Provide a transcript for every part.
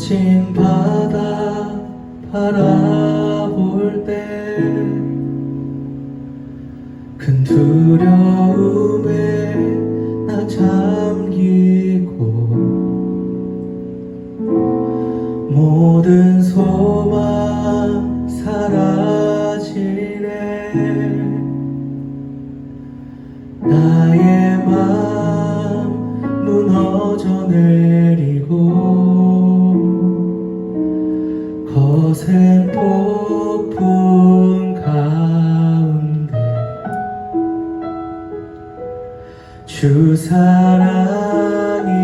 거친 바다 바라볼 때 큰 두려움에 나 잠기고 모든 소망 사라 주 사랑이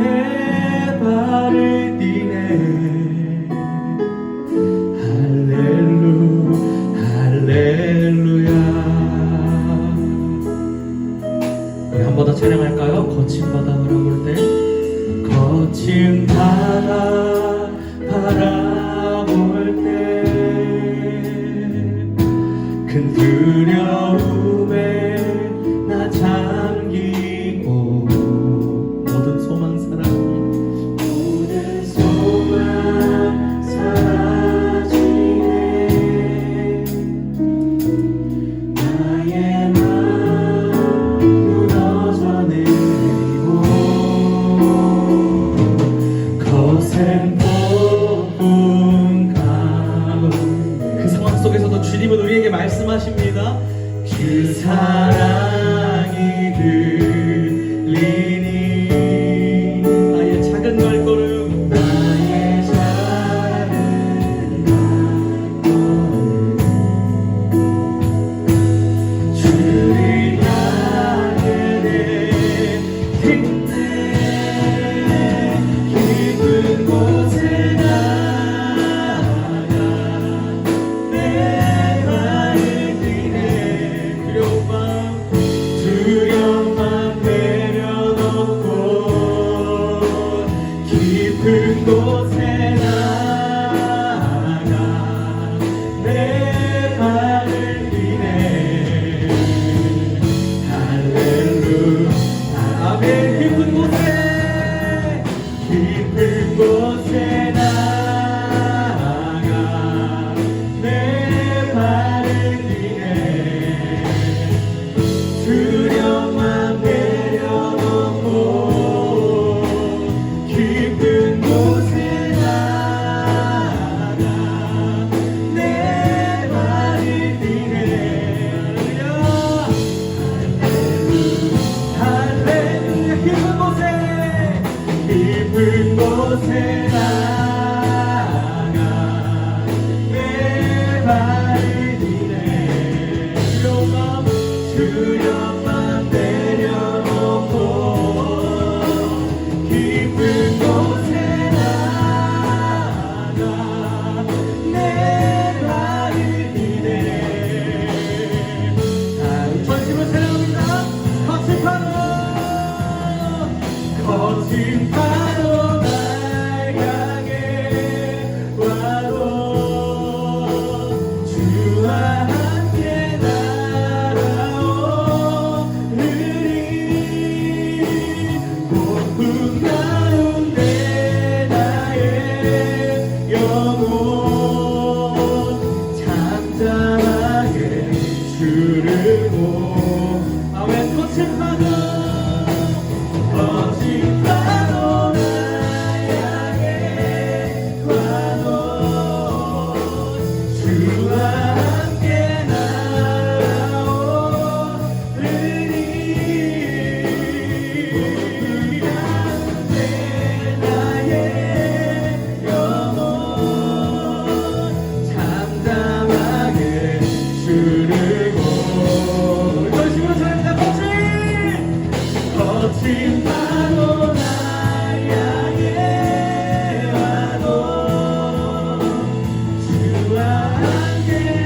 내 발을 할렐루 할렐루야. 우리 한 번 더 찬양할까요? 거친 바다 바라볼 때. 거친 바다 바라볼 때. 큰 두려움에 나잠 그 상황 속에서도 주님은 우리에게 말씀하십니다. 그 사랑 깊은 곳에 Amen.